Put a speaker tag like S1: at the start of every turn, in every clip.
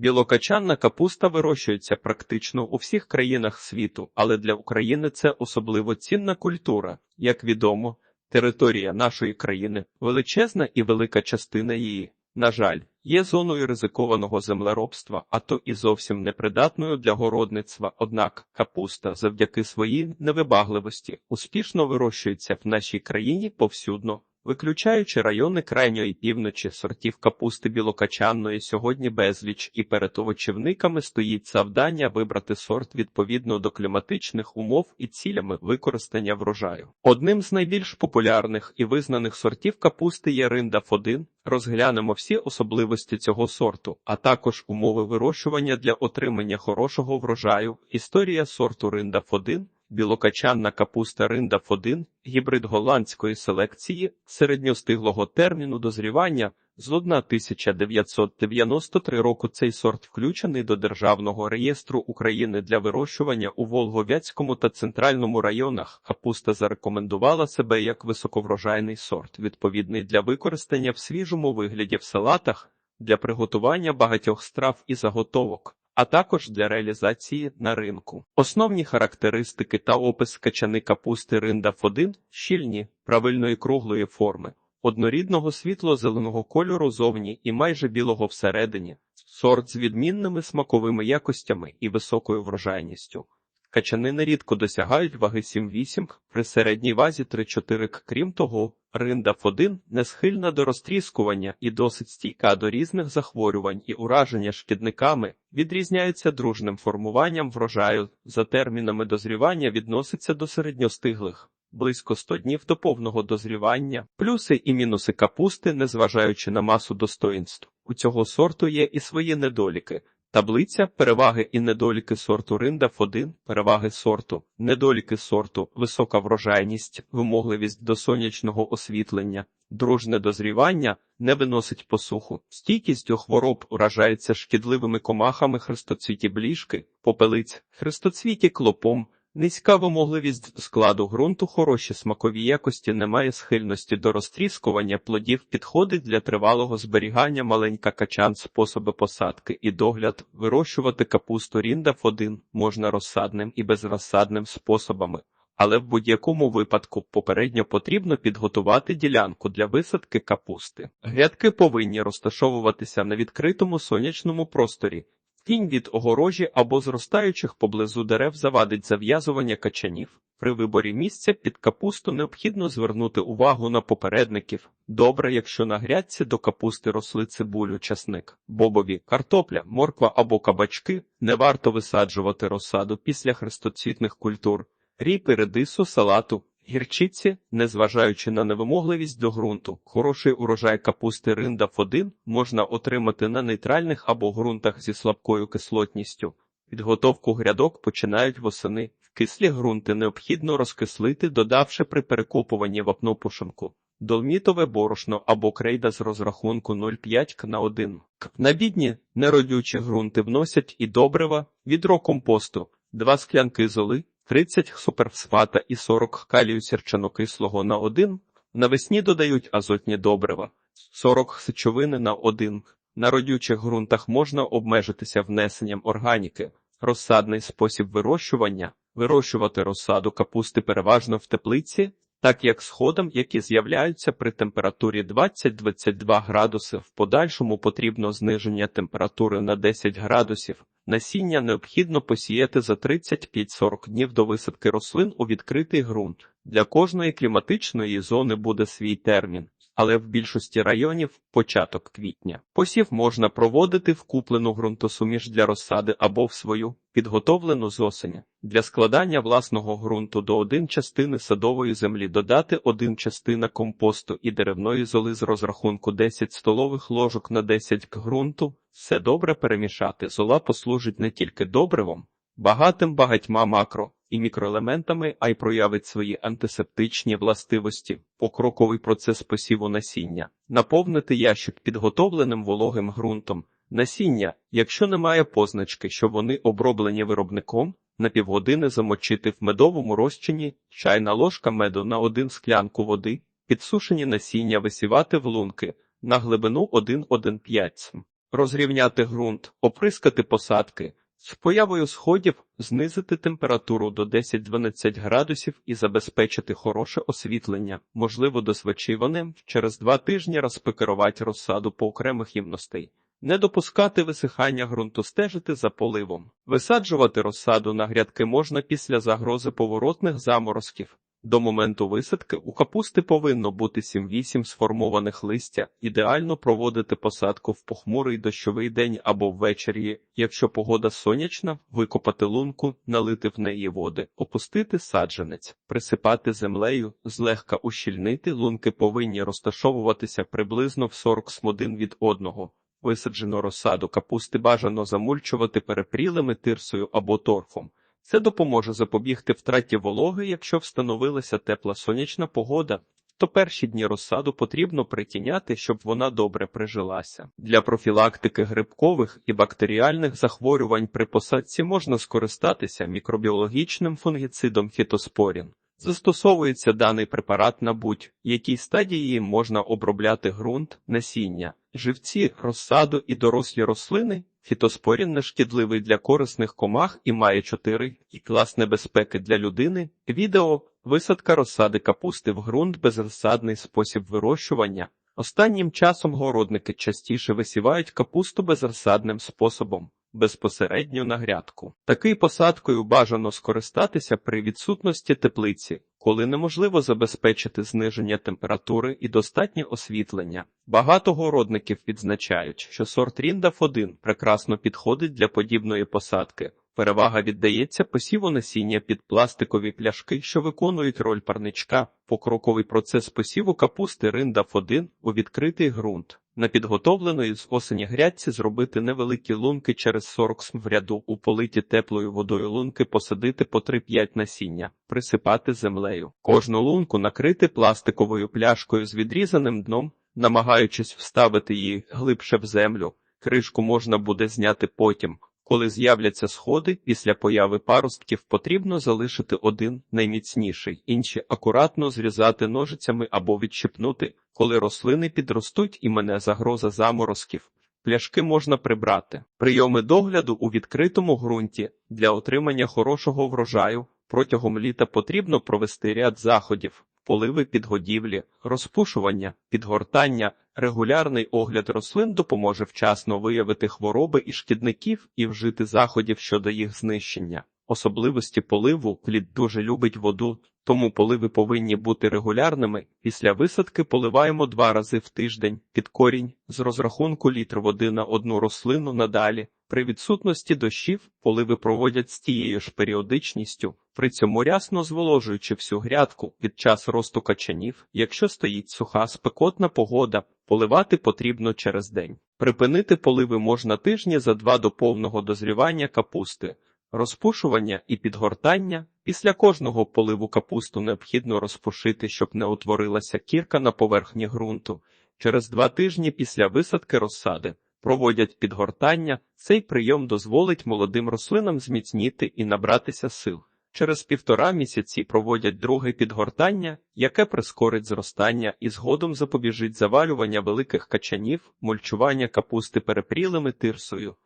S1: Білокачанна капуста вирощується практично у всіх країнах світу, але для України це особливо цінна культура. Як відомо, територія нашої країни величезна і велика частина її, на жаль, є зоною ризикованого землеробства, а то і зовсім непридатною для городництва. Однак капуста завдяки своїй невибагливості успішно вирощується в нашій країні повсюдно. Виключаючи райони крайньої півночі сортів капусти білокачанної, сьогодні безліч і перед овочівниками стоїть завдання вибрати сорт відповідно до кліматичних умов і цілями використання врожаю. Одним з найбільш популярних і визнаних сортів капусти є риндаф 1 Розглянемо всі особливості цього сорту, а також умови вирощування для отримання хорошого врожаю. Історія сорту риндаф 1 Білокачанна капуста риндаф 1 гібрид голландської селекції середньостиглого терміну дозрівання з 1993 року цей сорт включений до Державного реєстру України для вирощування у Волговецькому та центральному районах. Капуста зарекомендувала себе як високоврожайний сорт, відповідний для використання в свіжому вигляді в салатах, для приготування багатьох страв і заготовок а також для реалізації на ринку. Основні характеристики та опис качани капусти риндаф 1 щільні, правильної круглої форми, однорідного світло-зеленого кольору зовні і майже білого всередині, сорт з відмінними смаковими якостями і високою врожайністю. Качани нерідко досягають ваги 7-8, при середній вазі 3-4 к. Крім того, риндаф 1 не схильна до розтріскування і досить стійка до різних захворювань і ураження шкідниками, відрізняється дружним формуванням врожаю, за термінами дозрівання відноситься до середньостиглих. Близько 100 днів до повного дозрівання, плюси і мінуси капусти, незважаючи на масу достоїнств. У цього сорту є і свої недоліки. Таблиця переваги і недоліки сорту риндаф 1 переваги сорту, недоліки сорту, висока врожайність, вимогливість до сонячного освітлення, дружне дозрівання, не виносить посуху, стійкість до хвороб уражається шкідливими комахами хрестоцвіті бліжки, попелиць, хрестоцвіті клопом. Низька вимогливість складу ґрунту, хороші смакові якості, немає схильності до розтріскування плодів, підходить для тривалого зберігання маленька качан, способи посадки і догляд, вирощувати капусту ріндаф 1 можна розсадним і безрозсадним способами, але в будь-якому випадку попередньо потрібно підготувати ділянку для висадки капусти. Грядки повинні розташовуватися на відкритому сонячному просторі. Тінь від огорожі або зростаючих поблизу дерев завадить зав'язування качанів. При виборі місця під капусту необхідно звернути увагу на попередників. Добре, якщо на грядці до капусти росли цибулю, часник, бобові, картопля, морква або кабачки, не варто висаджувати розсаду після хрестоцвітних культур, ріпи, редису, салату, Гірчиці, незважаючи на невимогливість до ґрунту, хороший урожай капусти риндаф 1 можна отримати на нейтральних або ґрунтах зі слабкою кислотністю. Підготовку грядок починають восени. Кислі ґрунти необхідно розкислити, додавши при перекопуванні вапнопушинку. Долмітове борошно або крейда з розрахунку 0,5 к на 1. На бідні неродючі ґрунти вносять і добрива, відро компосту, 2 склянки золи, 30 суперфсфата і 40 калію сірчанокислого на 1, навесні додають азотні добрива, 40 сечовини на 1. На родючих ґрунтах можна обмежитися внесенням органіки, розсадний спосіб вирощування, вирощувати розсаду капусти переважно в теплиці, так як сходам, які з'являються при температурі 20-22 градуси, в подальшому потрібно зниження температури на 10 градусів. Насіння необхідно посіяти за 35-40 днів до висадки рослин у відкритий ґрунт. Для кожної кліматичної зони буде свій термін, але в більшості районів початок квітня. Посів можна проводити в куплену ґрунтосуміш для розсади або в свою підготовлену з осені. Для складання власного ґрунту до один частини садової землі додати один частина компосту і деревної золи з розрахунку 10 столових ложок на 10 к ґрунту. Все добре перемішати. Зола послужить не тільки добривом, багатим багатьма макро і мікроелементами, а й проявить свої антисептичні властивості, покроковий процес посіву насіння, наповнити ящик підготовленим вологим ґрунтом. Насіння, якщо немає позначки, що вони оброблені виробником, на півгодини замочити в медовому розчині, чайна ложка меду на один склянку води, підсушені насіння висівати в лунки на глибину 1,1,5 см. розрівняти ґрунт, оприскати посадки. З появою сходів знизити температуру до 10-12 градусів і забезпечити хороше освітлення, можливо, досвечиваним через два тижні розпекерувати розсаду по окремих ємностей. Не допускати висихання ґрунту, стежити за поливом. Висаджувати розсаду на грядки можна після загрози поворотних заморозків. До моменту висадки у капусти повинно бути 7-8 сформованих листя. Ідеально проводити посадку в похмурий дощовий день або ввечері. Якщо погода сонячна, викопати лунку, налити в неї води, опустити саджанець, присипати землею, злегка ущільнити. Лунки повинні розташовуватися приблизно в 40 смодин від одного. Висаджену розсаду капусти бажано замульчувати перепрілими тирсою або торфом. Це допоможе запобігти втраті вологи, якщо встановилася тепла сонячна погода, то перші дні розсаду потрібно притіняти, щоб вона добре прижилася. Для профілактики грибкових і бактеріальних захворювань при посадці можна скористатися мікробіологічним фунгіцидом фітоспорін. Застосовується даний препарат на будь-якій стадії можна обробляти ґрунт, насіння, живці, розсаду і дорослі рослини. Фітоспорін нешкідливий для корисних комах і має 4 і клас небезпеки для людини. Відео висадка розсади капусти в ґрунт безрозсадний спосіб вирощування. Останнім часом городники частіше висівають капусту безрозсадним способом. Безпосередньо на грядку. Такий посадкою бажано скористатися при відсутності теплиці, коли неможливо забезпечити зниження температури і достатнє освітлення. Багато городників відзначають, що сорт Ріндаф 1 прекрасно підходить для подібної посадки. Перевага віддається посіву насіння під пластикові пляшки, що виконують роль парничка. Покроковий процес посіву капусти Риндаф 1 у відкритий ґрунт. На підготовленої з осені грядці зробити невеликі лунки через 40 см в ряду, у политі теплою водою лунки посадити по 3-5 насіння, присипати землею. Кожну лунку накрити пластиковою пляшкою з відрізаним дном, намагаючись вставити її глибше в землю. Кришку можна буде зняти потім. Коли з'являться сходи, після появи паростків потрібно залишити один найміцніший, інші акуратно зрізати ножицями або відщипнути, коли рослини підростуть і мене загроза заморозків. Пляшки можна прибрати. Прийоми догляду у відкритому ґрунті для отримання хорошого врожаю протягом літа потрібно провести ряд заходів. Поливи підгодівлі, розпушування, підгортання, регулярний огляд рослин допоможе вчасно виявити хвороби і шкідників і вжити заходів щодо їх знищення. Особливості поливу плід дуже любить воду, тому поливи повинні бути регулярними. Після висадки поливаємо два рази в тиждень під корінь з розрахунку літр води на одну рослину надалі. При відсутності дощів поливи проводять з тією ж періодичністю, при цьому рясно зволожуючи всю грядку під час росту качанів, якщо стоїть суха спекотна погода, поливати потрібно через день. Припинити поливи можна тижні за два до повного дозрівання капусти. Розпушування і підгортання після кожного поливу капусту необхідно розпушити, щоб не утворилася кірка на поверхні ґрунту. Через два тижні після висадки розсади проводять підгортання. Цей прийом дозволить молодим рослинам зміцніти і набратися сил. Через півтора місяці проводять друге підгортання, яке прискорить зростання і згодом запобіжить завалювання великих качанів, мульчування капусти перепрілими тирсою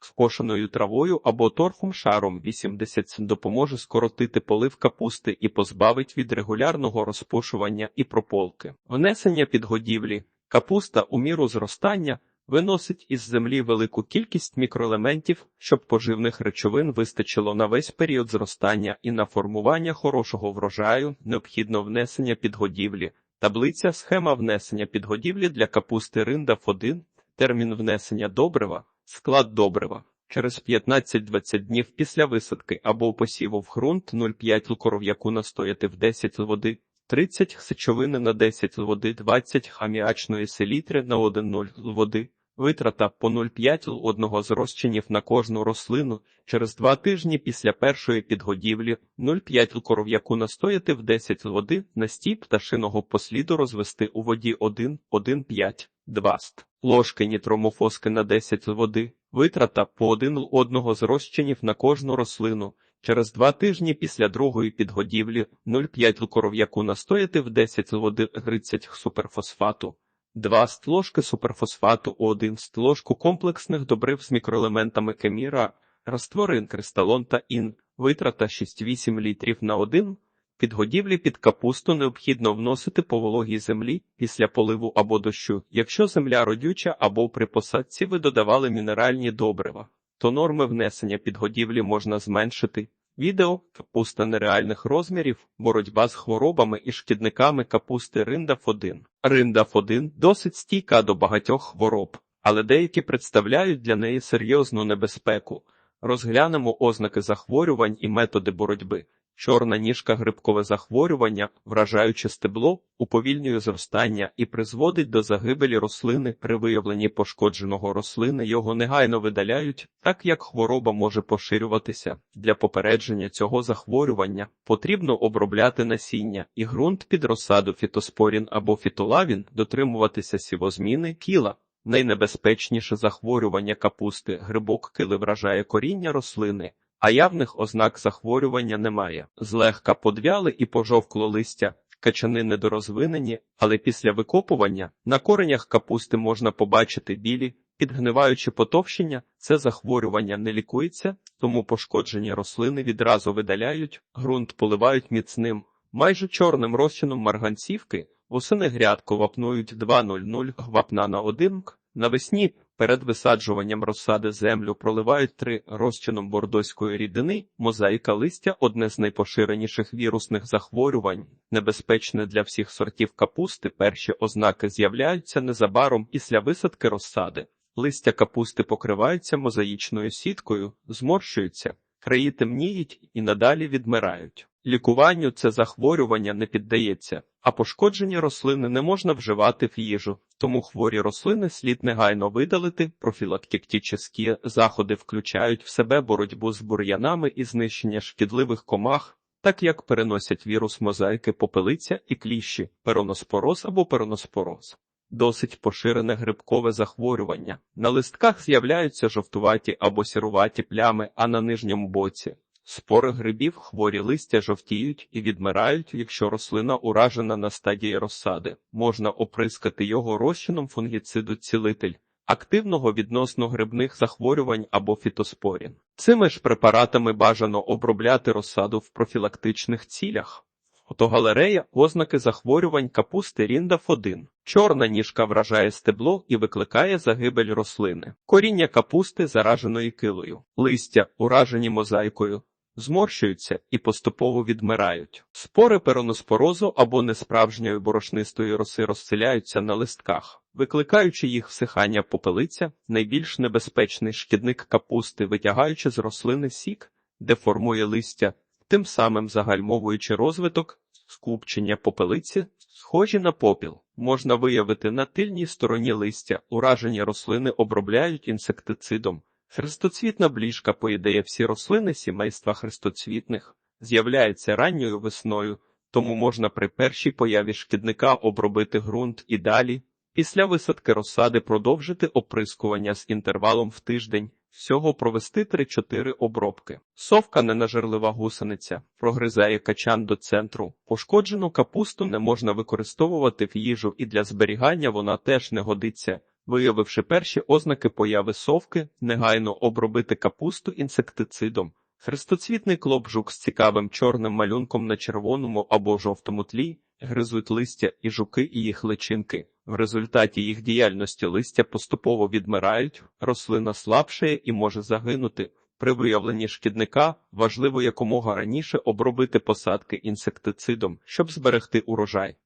S1: скошеною травою або торфом шаром 80 допоможе скоротити полив капусти і позбавить від регулярного розпушування і прополки. Внесення підгодівлі капуста у міру зростання виносить із землі велику кількість мікроелементів, щоб поживних речовин вистачило на весь період зростання і на формування хорошого врожаю, необхідно внесення підгодівлі. Таблиця схема внесення підгодівлі для капусти риндаф 1 термін внесення добрива. Склад добрива. Через 15-20 днів після висадки або посіву в ґрунт 0,5 л коров'яку настояти в 10 води, 30 сечовини на 10 л води, 20 хаміачної селітри на 1 л води, витрата по 0,5 л одного з розчинів на кожну рослину. Через 2 тижні після першої підгодівлі 0,5 л коров'яку настояти в 10 л води, настій пташиного посліду розвести у воді 1,1,5, 2 ст ложки нітромофоски на 10 води, витрата по один л одного з розчинів на кожну рослину. Через два тижні після другої підгодівлі 0,5 л коров'яку настояти в 10 л води 30 суперфосфату, 2 стложки суперфосфату У1 стложку комплексних добрив з мікроелементами кеміра, растворин кристалон та ін, витрата 6-8 літрів на 1. Підгодівлі під капусту необхідно вносити по вологій землі після поливу або дощу. Якщо земля родюча або при посадці ви додавали мінеральні добрива, то норми внесення підгодівлі можна зменшити. Відео капуста нереальних розмірів, боротьба з хворобами і шкідниками капусти риндаф-1». Риндаф-1 досить стійка до багатьох хвороб, але деякі представляють для неї серйозну небезпеку. Розглянемо ознаки захворювань і методи боротьби. Чорна ніжка грибкове захворювання, вражаюче стебло, уповільнює зростання і призводить до загибелі рослини. При виявленні пошкодженого рослини його негайно видаляють, так як хвороба може поширюватися. Для попередження цього захворювання потрібно обробляти насіння і ґрунт під розсаду фітоспорін або фітолавін, дотримуватися сівозміни кіла. Найнебезпечніше захворювання капусти грибок кили вражає коріння рослини, а явних ознак захворювання немає. Злегка подвяли і пожовкло листя, качани недорозвинені, але після викопування на коренях капусти можна побачити білі, підгниваючі потовщення. Це захворювання не лікується, тому пошкоджені рослини відразу видаляють, ґрунт поливають міцним, майже чорним розчином марганцівки. Восени грядку вапнують 2,00 вапна на 1 к. Навесні перед висаджуванням розсади землю проливають 3 розчином бордоської рідини, мозаїка листя – одне з найпоширеніших вірусних захворювань, небезпечне для всіх сортів капусти. Перші ознаки з'являються незабаром після висадки розсади. Листя капусти покриваються мозаїчною сіткою, зморщуються, краї темніють і надалі відмирають. Лікуванню це захворювання не піддається, а пошкоджені рослини не можна вживати в їжу, тому хворі рослини слід негайно видалити. Профілактичні заходи включають в себе боротьбу з бур'янами і знищення шкідливих комах, так як переносять вірус мозаїки попелиця і кліщі, пероноспороз або пероноспороз. Досить поширене грибкове захворювання. На листках з'являються жовтуваті або сіруваті плями, а на нижньому боці Спори грибів хворі листя жовтіють і відмирають, якщо рослина уражена на стадії розсади. Можна оприскати його розчином фунгіциду цілитель, активного відносно грибних захворювань або фітоспорін. Цими ж препаратами бажано обробляти розсаду в профілактичних цілях. Фотогалерея ознаки захворювань капусти ріндав 1 Чорна ніжка вражає стебло і викликає загибель рослини. Коріння капусти зараженої килою, листя уражені мозаїкою, зморщуються і поступово відмирають. Спори пероноспорозу або несправжньої борошнистої роси розселяються на листках, викликаючи їх всихання попелиця, найбільш небезпечний шкідник капусти, витягаючи з рослини сік, деформує листя, тим самим загальмовуючи розвиток, скупчення попелиці, схожі на попіл. Можна виявити на тильній стороні листя, уражені рослини обробляють інсектицидом. Хрестоцвітна бліжка поїдає всі рослини сімейства хрестоцвітних, з'являється ранньою весною, тому можна при першій появі шкідника обробити ґрунт і далі, після висадки розсади продовжити оприскування з інтервалом в тиждень, всього провести 3-4 обробки. Совка ненажерлива гусениця, прогризає качан до центру. Пошкоджену капусту не можна використовувати в їжу і для зберігання вона теж не годиться. Виявивши перші ознаки появи совки, негайно обробити капусту інсектицидом. Хрестоцвітний клопжук з цікавим чорним малюнком на червоному або жовтому тлі гризуть листя і жуки і їх личинки. В результаті їх діяльності листя поступово відмирають, рослина слабшає і може загинути. При виявленні шкідника важливо якомога раніше обробити посадки інсектицидом, щоб зберегти урожай.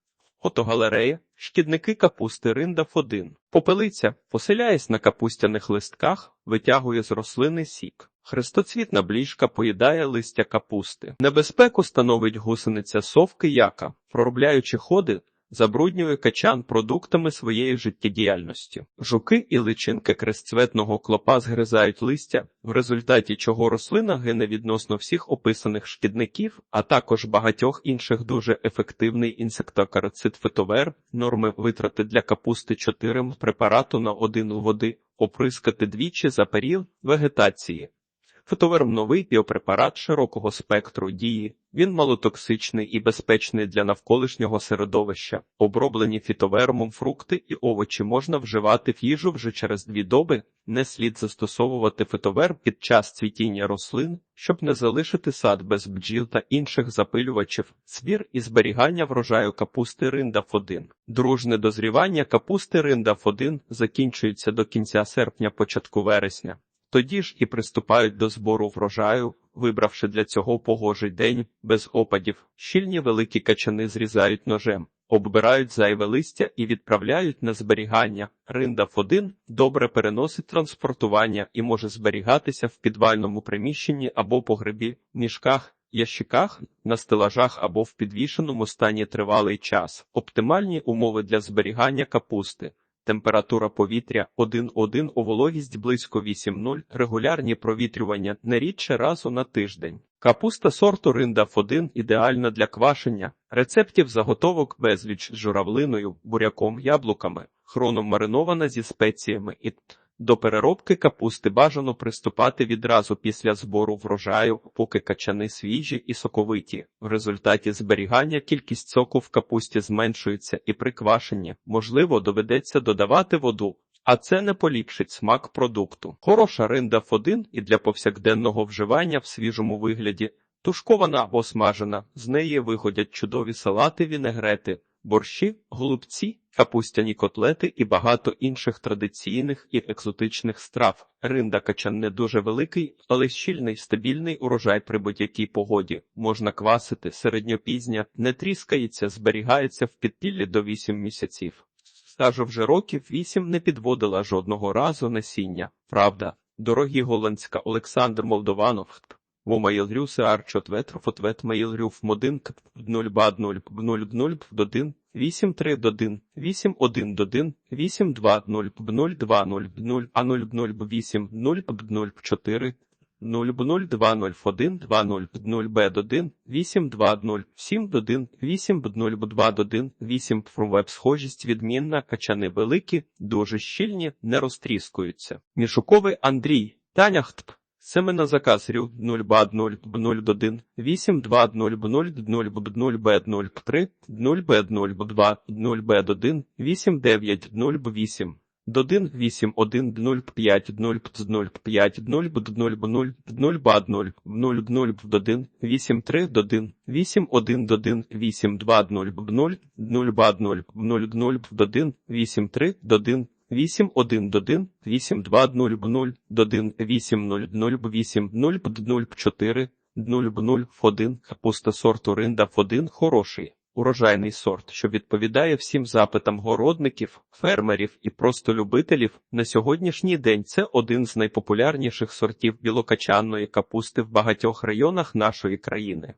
S1: Фотогалерея, шкідники капусти риндаф 1. Попелиця, поселяясь на капустяних листках, витягує з рослини сік. Хрестоцвітна бліжка поїдає листя капусти. Небезпеку становить гусениця совки яка, проробляючи ходи, забруднює качан продуктами своєї життєдіяльності. Жуки і личинки крестцветного клопа згризають листя, в результаті чого рослина гине відносно всіх описаних шкідників, а також багатьох інших дуже ефективний інсектокарицид фитовер, норми витрати для капусти 4 препарату на 1 води, оприскати двічі за період вегетації. Фотоверм новий біопрепарат широкого спектру дії. Він малотоксичний і безпечний для навколишнього середовища. Оброблені фітовермом фрукти і овочі можна вживати в їжу вже через дві доби. Не слід застосовувати фитоверм під час цвітіння рослин, щоб не залишити сад без бджіл та інших запилювачів. Збір і зберігання врожаю капусти риндаф-1. Дружне дозрівання капусти риндаф-1 закінчується до кінця серпня, початку вересня. Тоді ж і приступають до збору врожаю, вибравши для цього погожий день без опадів. Щільні великі качани зрізають ножем, оббирають зайве листя і відправляють на зберігання. Риндаф-1 добре переносить транспортування і може зберігатися в підвальному приміщенні або погребі, мішках, ящиках, на стелажах або в підвішеному стані тривалий час. Оптимальні умови для зберігання капусти. Температура повітря 1,1 у вологість близько 8,0, регулярні провітрювання не рідше разу на тиждень. Капуста сорту Риндаф-1 ідеальна для квашення, рецептів заготовок безліч з журавлиною, буряком, яблуками, хроном маринована зі спеціями і т. До переробки капусти бажано приступати відразу після збору врожаю, поки качани свіжі і соковиті. В результаті зберігання кількість соку в капусті зменшується і при квашенні, можливо, доведеться додавати воду. А це не поліпшить смак продукту. Хороша ринда Ф1 і для повсякденного вживання в свіжому вигляді, тушкована або смажена, з неї виходять чудові салати, вінегрети, борщі, голубці, капустяні котлети і багато інших традиційних і екзотичних страв. Ринда качан не дуже великий, але щільний, стабільний урожай при будь-якій погоді. Можна квасити середньопізня, не тріскається, зберігається в підпіллі до 8 місяців. Стажу вже років вісім не підводила жодного разу насіння. Правда, дорогі голландська Олександр Молдованов. Вомаїлрюси арчответроф ответ маїлрюф модин к 0 бад 0 0 0 1 8 3 1 8 1 1 8 2 0 0 2 0 0 а 0 0 8 0 0 4 0 0 2 0 1 2 0 0 б 1 8 2 0 7 1 8 0 2 1 8 Фрувеб схожість відмінна, качани великі, дуже щільні, не розтріскуються. Мішуковий Андрій, Таня Хтп. Семена заказ рю 0 бад 0 0 1 8 2 0 0 0 0 б 0 3 0 б 0 2 0 б 1 8 9 0 8 1 8 1 0 5 0 0 5 0 0 0 0 бад 0 0 0 1 8 3 1 8 1 1 8 2 0 0 0 бад 0 0 0 1 8 3 1 8 1 1 8 2 0 0 1 8 0 0 8 0 0 4 0 0 1 капуста сорту ринда 1 хороший. Урожайний сорт, що відповідає всім запитам городників, фермерів і просто любителів. На сьогоднішній день це один з найпопулярніших сортів білокачанної капусти в багатьох районах нашої країни.